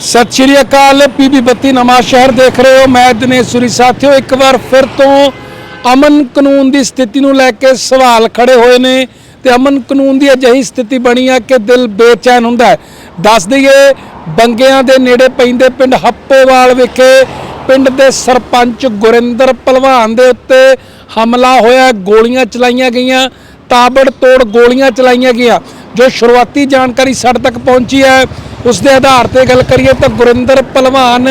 ਸਤਿ ਸ਼੍ਰੀ ਅਕਾਲ, ਪੀਬੀ ਬੱਤੀ ਨਵਾਂ ਸ਼ਹਿਰ ਦੇਖ ਰਹੇ ਹੋ। ਮੈਂ ਦਿਨੇਸ਼ੂਰੀ ਸਾਥੀਓ, ਇੱਕ ਵਾਰ ਫਿਰ ਤੋਂ ਅਮਨ ਕਾਨੂੰਨ ਦੀ ਸਥਿਤੀ ਨੂੰ ਲੈ ਕੇ ਸਵਾਲ ਖੜੇ ਹੋਏ ਨੇ ਤੇ ਅਮਨ ਕਾਨੂੰਨ ਦੀ ਅਜਿਹੀ ਸਥਿਤੀ ਬਣੀ ਆ ਕਿ ਦਿਲ ਬੇਚੈਨ ਹੁੰਦਾ ਹੈ। ਦੱਸ ਦਈਏ, ਬੰਗਿਆਂ ਦੇ ਨੇੜੇ ਪੈਂਦੇ ਪਿੰਡ ਹੱਪੋਵਾਲ ਵਿਖੇ ਪਿੰਡ ਦੇ ਸਰਪੰਚ ਗੁਰਿੰਦਰ ਪਹਿਲਵਾਨ ਦੇ ਉੱਤੇ ਹਮਲਾ ਹੋਇਆ, ਗੋਲੀਆਂ ਚਲਾਈਆਂ ਗਈਆਂ ਤਾਬੜ ਤੋੜ ਗੋਲੀਆਂ ਚਲਾਈਆਂ ਗਈਆਂ। ਜੋ ਸ਼ੁਰੂਆਤੀ ਜਾਣਕਾਰੀ ਸਾਡੇ ਤੱਕ ਪਹੁੰਚੀ ਹੈ ਉਸ ਦੇ ਆਧਾਰ ਤੇ ਗੱਲ ਕਰੀਏ ਤਾਂ ਗੁਰਿੰਦਰ ਪਹਿਲਵਾਨ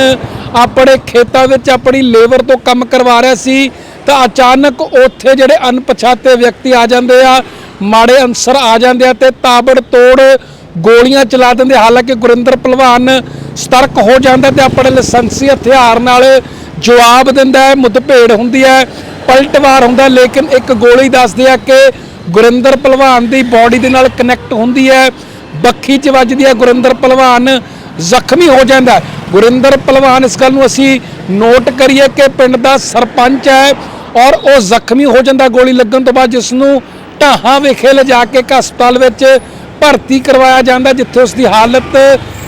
ਆਪਣੇ ਖੇਤਾਂ ਵਿੱਚ ਆਪਣੀ ਲੇਬਰ ਤੋਂ ਕੰਮ ਕਰਵਾ ਰਿਹਾ ਸੀ, ਤਾਂ ਅਚਾਨਕ ਉੱਥੇ ਜਿਹੜੇ ਅਣਪਛਾਤੇ ਵਿਅਕਤੀ ਆ ਜਾਂਦੇ ਆ, ਮਾੜੇ ਅਨਸਰ ਆ ਜਾਂਦੇ ਆ ਤੇ ਤਾਬੜ ਤੋੜ ਗੋਲੀਆਂ ਚਲਾ ਦਿੰਦੇ ਹਾਲਾਂਕਿ ਗੁਰਿੰਦਰ ਪਹਿਲਵਾਨ ਸਤਰਕ ਹੋ ਜਾਂਦਾ ਤੇ ਆਪਣੇ ਲਾਇਸੈਂਸੀ ਹਥਿਆਰ ਨਾਲ ਜਵਾਬ ਦਿੰਦਾ ਹੈ ਮੁੱਦਭੇੜ ਹੁੰਦੀ ਹੈ, ਪਲਟਵਾਰ ਹੁੰਦਾ ਲੇਕਿਨ ਇੱਕ ਗੋਲੀ ਦੱਸਦੇ ਆ ਕਿ ਗੁਰਿੰਦਰ ਪਹਿਲਵਾਨ ਦੀ ਬਾਡੀ ਦੇ ਨਾਲ ਕਨੈਕਟ ਹੁੰਦੀ ਹੈ। ਬੱਖੀ 'ਚ ਵੱਜਦੀ ਹੈ, ਗੁਰਿੰਦਰ ਪਹਿਲਵਾਨ ਜ਼ਖਮੀ ਹੋ ਜਾਂਦਾ ਗੁਰਿੰਦਰ ਪਹਿਲਵਾਨ, ਇਸ ਗੱਲ ਨੂੰ ਅਸੀਂ ਨੋਟ ਕਰੀਏ ਕਿ ਪਿੰਡ ਦਾ ਸਰਪੰਚ ਹੈ ਔਰ ਉਹ ਜ਼ਖਮੀ ਹੋ ਜਾਂਦਾ ਗੋਲੀ ਲੱਗਣ ਤੋਂ ਬਾਅਦ, ਜਿਸ ਨੂੰ ਢਾਹਾਂ ਵਿਖੇ ਲਿਜਾ ਕੇ ਇੱਕ ਹਸਪਤਾਲ ਵਿੱਚ ਭਰਤੀ ਕਰਵਾਇਆ ਜਾਂਦਾ ਜਿੱਥੇ ਉਸ ਦੀ ਹਾਲਤ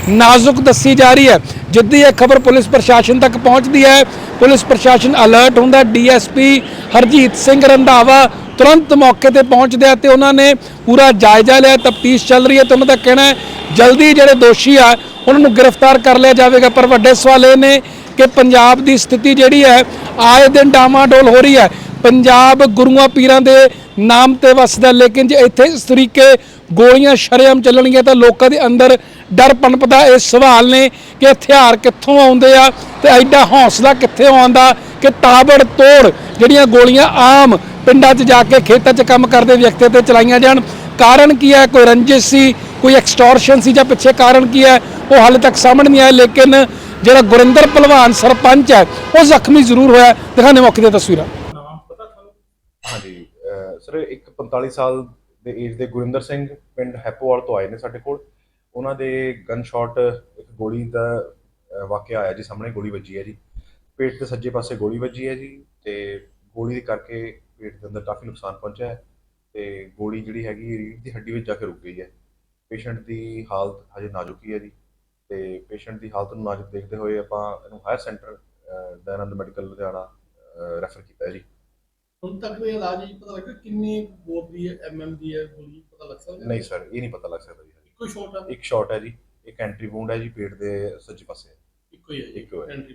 ਨਾਜ਼ੁਕ ਦੱਸੀ ਜਾ ਰਹੀ ਹੈ। ਜਿੱਦੀ ਇਹ ਖਬਰ ਪੁਲਿਸ ਪ੍ਰਸ਼ਾਸਨ ਤੱਕ ਪਹੁੰਚਦੀ ਹੈ। ਪੁਲਿਸ ਪ੍ਰਸ਼ਾਸਨ ਅਲਰਟ ਹੁੰਦਾ ਡੀਐਸਪੀ ਹਰਜੀਤ ਸਿੰਘ ਰੰਧਾਵਾ ਤੁਰੰਤ ਮੌਕੇ ਤੇ ਪਹੁੰਚਦੇ ਆ ਤੇ ਉਹਨਾਂ ਨੇ ਪੂਰਾ ਜਾਇਜ਼ਾ ਲਿਆ, ਤਫਤੀਸ਼ ਚੱਲ ਰਹੀ ਹੈ ਤੇ ਉਹਨਾਂ ਦਾ ਕਹਿਣਾ ਹੈ, ਜਲਦੀ ਜਿਹੜੇ ਦੋਸ਼ੀ ਆ, ਉਹਨਾਂ ਨੂੰ ਗ੍ਰਿਫਤਾਰ ਕਰ ਲਿਆ ਜਾਵੇਗਾ। ਪਰ ਵੱਡੇ ਸਵਾਲ ਇਹ ਨੇ ਕਿ ਪੰਜਾਬ ਦੀ ਸਥਿਤੀ ਜਿਹੜੀ ਹੈ, ਆਏ ਦਿਨ ਡਾਮਾਡੋਲ ਹੋ ਰਹੀ ਹੈ। ਪੰਜਾਬ ਗੁਰੂਆਂ ਪੀਰਾਂ ਦੇ ਨਾਮ ਤੇ ਵਸਦਾ, ਲੇਕਿਨ ਜੇ ਇੱਥੇ ਇਸ ਤਰੀਕੇ ਗੋਲੀਆਂ ਸ਼ਰੇਆਮ ਚੱਲਣਗੀਆਂ ਤਾਂ ਲੋਕਾਂ ਦੇ ਅੰਦਰ ਡਰ ਪਨਪਦਾ। ਇਹ ਸਵਾਲ ਨੇ ਕਿ ਹਥਿਆਰ ਕਿੱਥੋਂ ਆਉਂਦੇ ਆ ਤੇ ਐਡਾ ਹੌਸਲਾ ਕਿੱਥੇ ਆਉਂਦਾ ਕਿ ਤਾਬੜ ਤੋੜ ਜਿਹੜੀਆਂ ਗੋਲੀਆਂ ਆਮ ਪਿੰਡਾਂ 'ਚ ਜਾ ਕੇ ਖੇਤਾਂ 'ਚ ਕੰਮ ਕਰਦੇ ਵਿਅਕਤੀ ਤੇ ਚਲਾਈਆਂ ਜਾਣ। ਕਾਰਨ ਕੀ ਹੈ? ਕੋਈ ਰੰਜਿਸ਼ ਸੀ? ਕੋਈ ਐਕਸਟੋਰਸ਼ਨ ਸੀ ਜਾਂ ਪਿੱਛੇ ਕਾਰਨ ਕੀ ਹੈ? ਉਹ ਹਾਲੇ ਤੱਕ ਸਾਹਮਣੇ ਨਹੀਂ ਆਇਆ, ਲੇਕਿਨ ਜਿਹੜਾ ਗੁਰਿੰਦਰ ਪਹਿਲਵਾਨ ਸਰਪੰਚ ਹੈ, ਉਹ ਜ਼ਖਮੀ ਜ਼ਰੂਰ ਹੋਇਆ। ਦਿਖਾਣੇ ਮੌਕੇ ਦੀਆਂ ਤਸਵੀਰਾਂ। ਹਾਂਜੀ ਸਰ, ਇੱਕ 45 ਸਾਲ ਦੇ ਏਜ ਦੇ ਗੁਰਿੰਦਰ ਸਿੰਘ ਪਿੰਡ ਹੈਪੋਵਾਲ ਤੋਂ ਆਏ ਨੇ ਸਾਡੇ ਕੋਲ। ਉਹਨਾਂ ਦੇ ਗਨ ਸ਼ਾਟ ਇੱਕ ਗੋਲੀ ਦਾ ਵਾਕਿਆ ਆਇਆ ਜੀ, ਸਾਹਮਣੇ ਗੋਲੀ ਵੱਜੀ ਹੈ ਜੀ। ਪੇਟ ਦੇ ਸੱਜੇ ਪਾਸੇ ਗੋਲੀ ਵੱਜੀ ਹੈ ਜੀ ਤੇ ਗੋਲੀ ਦੇ ਕਰਕੇ ਪੇਟ ਦੇ ਅੰਦਰ ਕਾਫੀ ਨੁਕਸਾਨ ਪਹੁੰਚਿਆ ਹੈ ਤੇ ਗੋਲੀ ਜਿਹੜੀ ਹੈਗੀ ਰੀੜ੍ਹ ਦੀ ਹੱਡੀ ਵਿੱਚ ਜਾ ਕੇ ਰੁਕ ਗਈ ਹੈ। ਪੇਸ਼ੈਂਟ ਦੀ ਹਾਲਤ ਹਜੇ ਨਾਜ਼ੁਕ ਹੀ ਹੈ ਜੀ ਤੇ ਪੇਸ਼ੈਂਟ ਦੀ ਹਾਲਤ ਨੂੰ ਨਾਜ਼ੁਕ ਦੇਖਦੇ ਹੋਏ ਆਪਾਂ ਇਹਨੂੰ higher centre Dayanand medical Ludhiana refer ਕੀਤਾ ਹੈ ਜੀ। ਹੁਣ ਤੱਕ ਦੇ ਇਲਾਜ ਹੀ ਪਤਾ ਲੱਗਾ ਕਿੰਨੀ ਬੋਰ ਦੀ ਐਮਐਮ ਦੀ ਹੈ ਗੋਲੀ ਪਤਾ ਲੱਗ ਸਕਦਾ? ਨਹੀਂ ਸਰ ਇਹ ਨਹੀਂ ਪਤਾ ਲੱਗ ਸਕਦਾ ਜੀ। ਇੱਕੋ ਸ਼ਾਟ ਹੈ ਇੱਕ ਸ਼ਾਟ ਹੈ ਜੀ ਇੱਕ ਐਂਟਰੀ ਵੂੰਡ ਹੈ ਜੀ ਪੇਟ ਦੇ ਸੱਜੇ ਪਾਸੇ। ਇੱਕੋ ਹੀ ਹੈ ਇੱਕੋ। ਐਂਟਰੀ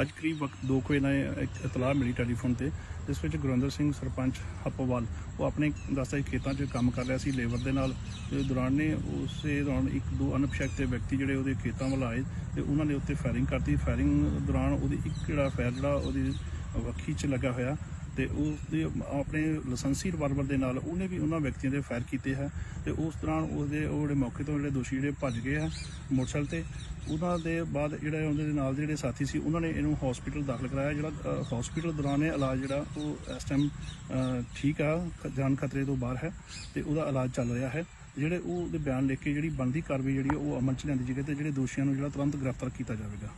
ਅੱਜ ਕਰੀਬ ਵਕਤ ਦੋ ਕੁ ਵਜੇ ਨਾਲ ਇੱਕ ਇਤਲਾਹ ਮਿਲੀ ਟੈਲੀਫੋਨ ਤੇ, ਜਿਸ ਵਿੱਚ ਗੁਰਿੰਦਰ ਸਿੰਘ ਸਰਪੰਚ ਹੱਪਵਾਲ, ਉਹ ਆਪਣੇ ਦਸਤਾਈ ਖੇਤਾਂ 'ਚ ਕੰਮ ਕਰ ਰਿਹਾ ਸੀ ਲੇਬਰ ਦੇ ਨਾਲ। ਤੇ ਦੌਰਾਨ ਨੇ ਉਸੇ ਦੌਰਾਨ ਇੱਕ ਦੋ ਅਣਪਛਾਤੇ ਵਿਅਕਤੀ ਜਿਹੜੇ ਉਹਦੇ ਖੇਤਾਂ ਵੱਲ ਆਏ ਤੇ ਉਹਨਾਂ ਨੇ ਉੱਤੇ ਫਾਇਰਿੰਗ ਕਰਤੀ। ਫਾਇਰਿੰਗ ਦੌਰਾਨ ਉਹਦੀ ਇੱਕ ਜਿਹੜਾ ਫਾਇਰ ਜਿਹੜਾ ਉਹਦੀ ਵੱਖੀ 'ਚ ਲੱਗਾ ਹੋਇਆ ਤੇ ਉਸ ਦੇ ਆਪਣੇ ਲਾਇਸੈਂਸੀ ਰਿਵਾਲਵਰ ਦੇ ਨਾਲ ਉਹਨੇ ਵੀ ਉਹਨਾਂ ਵਿਅਕਤੀਆਂ ਦੇ ਫਾਇਰ ਕੀਤੇ ਹੈ ਤੇ ਉਸ ਦੌਰਾਨ ਉਸਦੇ ਉਹ ਜਿਹੜੇ ਮੌਕੇ ਤੋਂ ਜਿਹੜੇ ਦੋਸ਼ੀ ਜਿਹੜੇ ਭੱਜ ਗਏ ਹੈ ਮੋਟਰਸਾਈਕਲ ਤੇ, ਉਹਨਾਂ ਦੇ ਬਾਅਦ ਜਿਹੜੇ ਉਹਦੇ ਨਾਲ ਦੇ ਜਿਹੜੇ ਸਾਥੀ ਸੀ, ਉਹਨਾਂ ਨੇ ਇਹਨੂੰ ਹਸਪੀਟਲ ਦਾਖਲ ਕਰਾਇਆ, ਜਿਹੜਾ ਹਸਪੀਟਲ ਦੌਰਾਨ ਇਹ ਇਲਾਜ ਜਿਹੜਾ ਉਹ ਇਸ ਟਾਈਮ ਠੀਕ ਆ ਜਾਨ ਖਤਰੇ ਤੋਂ ਬਾਹਰ ਹੈ ਤੇ ਉਹਦਾ ਇਲਾਜ ਚੱਲ ਰਿਹਾ ਹੈ। ਜਿਹੜੇ ਉਹ ਉਹਦੇ ਬਿਆਨ ਲਿਖ ਕੇ ਜਿਹੜੀ ਬਣਦੀ ਕਾਰਵਾਈ ਜਿਹੜੀ ਆ, ਉਹ ਅਮਲ ਚ ਲਿਆਂਦੀ ਜਾਵੇ ਤੇ ਜਿਹੜੇ ਦੋਸ਼ੀਆਂ ਨੂੰ ਜਿਹੜਾ ਤੁਰੰਤ ਗ੍ਰਿਫਤਾਰ ਕੀਤਾ ਜਾਵੇਗਾ।